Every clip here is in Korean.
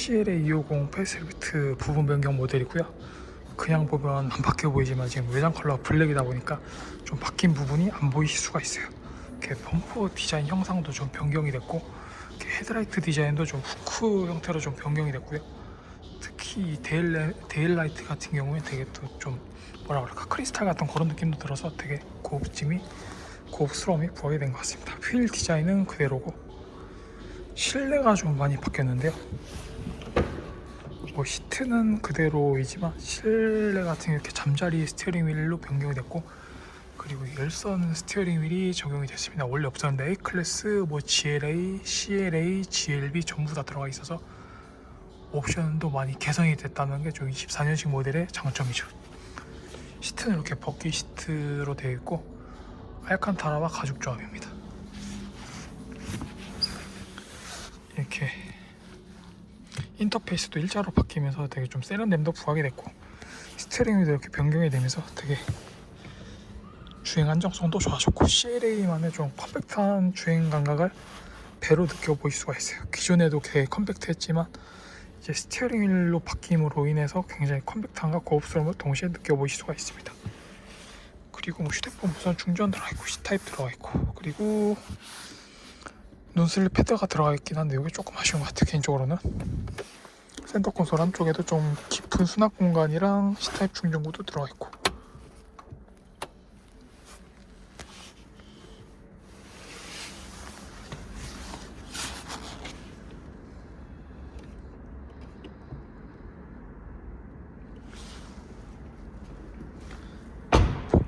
CLA 250 페이스리프트 부분 변경 모델이고요. 그냥 보면 안 바뀌어 보이지만 지금 외장 컬러가 블랙이다 보니까 좀 바뀐 부분이 안 보이실 수가 있어요. 이렇게 범퍼 디자인 형상도 좀 변경이 됐고 이렇게 헤드라이트 디자인도 좀 후크 형태로 좀 변경이 됐고요. 특히 이 데일, 데일라이트 같은 경우에 되게 또 좀 뭐라 그럴까 크리스탈 같은 그런 느낌도 들어서 되게 고급짐이 고급스러움이 부하게 된것 같습니다. 휠 디자인은 그대로고 실내가 좀 많이 바뀌었는데요. 뭐 시트는 그대로이지만 실내 같은 이렇게 잠자리 스티어링 휠로 변경이 됐고 그리고 열선 스티어링 휠이 적용이 됐습니다. 원래 없었는데 A 클래스, 뭐 GLA, CLA, GLB 전부 다 들어가 있어서 옵션도 많이 개선이 됐다는 게 좀 24년식 모델의 장점이죠. 시트는 이렇게 벗기 시트로 되어 있고 알칸타라와 가죽 조합입니다. 이렇게 인터페이스도 일자로 바뀌면서 되게 좀 세련됨도 부하게 됐고 스티어링도 이렇게 변경이 되면서 되게 주행 안정성도 좋아졌고 CLA만의 좀 컴팩트한 주행 감각을 배로 느껴보일 수가 있어요. 기존에도 되게 컴팩트했지만 이제 스티어링 휠로 바뀜으로 인해서 굉장히 컴팩트함과 고급스러움을 동시에 느껴보실 수가 있습니다. 그리고 뭐 휴대폰 무선 충전 들어가 있고 C 타입 들어가 있고 그리고 논슬립 패드가 들어가 있긴 한데 이게 조금 아쉬운 것 같아요 개인적으로는. 센터 콘솔 한쪽에도 좀 깊은 수납 공간이랑 C 타입 충전구도 들어가 있고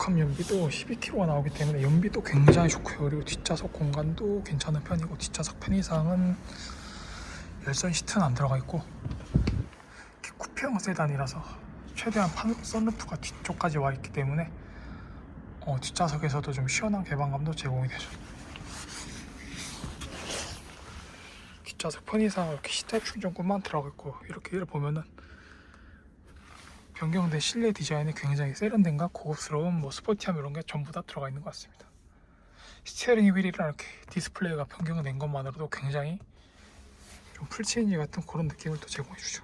복합 연비도 12kg가 나오기 때문에 연비도 굉장히 좋고요. 그리고 뒷좌석 공간도 괜찮은 편이고 뒷좌석 편의상은 열선 시트는 안 들어가 있고 쿠페형 세단이라서 최대한 판, 썬루프가 뒤쪽까지 와 있기 때문에 어, 뒷좌석에서도 좀 시원한 개방감도 제공이 되죠. 뒷좌석 편의상 이렇게 C타입 충전구만 들어가 있고 이렇게 를 보면은 변경된 실내 디자인이 굉장히 세련된과 고급스러운 뭐 스포티함 이런 게 전부 다 들어가 있는 것 같습니다. 스티어링 휠이랑 이렇게 디스플레이가 변경된 것만으로도 굉장히 좀 풀체인지 같은 그런 느낌을 또 제공해 주죠.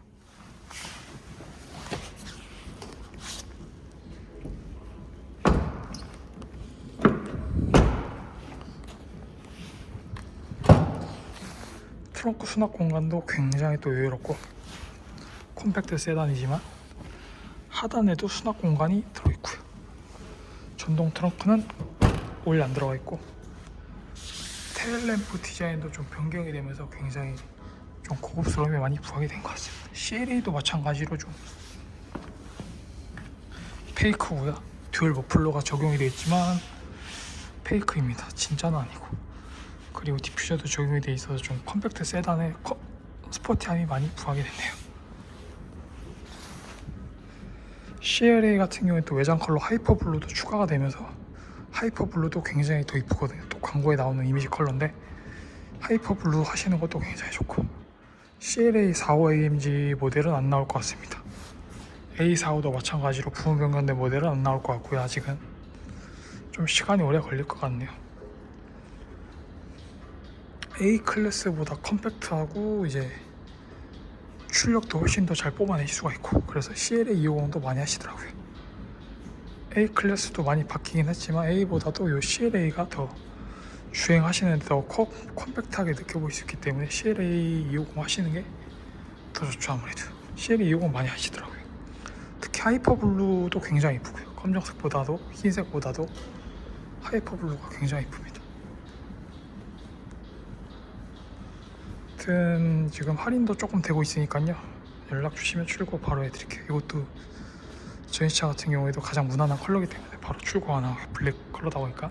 트렁크 수납 공간도 굉장히 또 여유롭고 콤팩트 세단이지만 하단에도 수납 공간이 들어있고요. 전동 트렁크는 원래 안 들어가 있고 테일램프 디자인도 좀 변경이 되면서 굉장히 좀 고급스러움이 많이 부하게 된것 같습니다. CLA도 마찬가지로 좀 페이크고요. 듀얼 머플러가 적용이 되어 있지만 페이크입니다. 진짜는 아니고 그리고 디퓨저도 적용이 되어 있어서 좀 컴팩트 세단의 커- 스포티함이 많이 부하게 됐네요. CLA 같은 경우에 또 외장 컬러 하이퍼 블루도 추가가 되면서 하이퍼 블루도 굉장히 더 이쁘거든요. 또 광고에 나오는 이미지 컬러인데 하이퍼 블루 하시는 것도 굉장히 좋고 CLA 45 AMG 모델은 안 나올 것 같습니다. A45도 마찬가지로 부분 변경된 모델은 안 나올 것 같고요. 아직은 좀 시간이 오래 걸릴 것 같네요. A 클래스보다 컴팩트하고 이제 출력도 훨씬 더 잘 뽑아낼 수가 있고 그래서 CLA 250도 많이 하시더라고요. A 클래스도 많이 바뀌긴 했지만 A보다도 이 CLA가 더 주행하시는 데더 컴팩트하게 느껴볼 수 있기 때문에 CLA 250 하시는 게 더 좋죠 아무래도 CLA 250 많이 하시더라고요. 특히 하이퍼 블루도 굉장히 이쁘고요. 검정색보다도 흰색보다도 하이퍼 블루가 굉장히 이쁩니다. 아무튼 지금 할인도 조금 되고 있으니까요. 연락 주시면 출고 바로 해드릴게요. 이것도 저희 차 같은 경우에도 가장 무난한 컬러이기 때문에 바로 출고 가능해요. 블랙 컬러다 보니까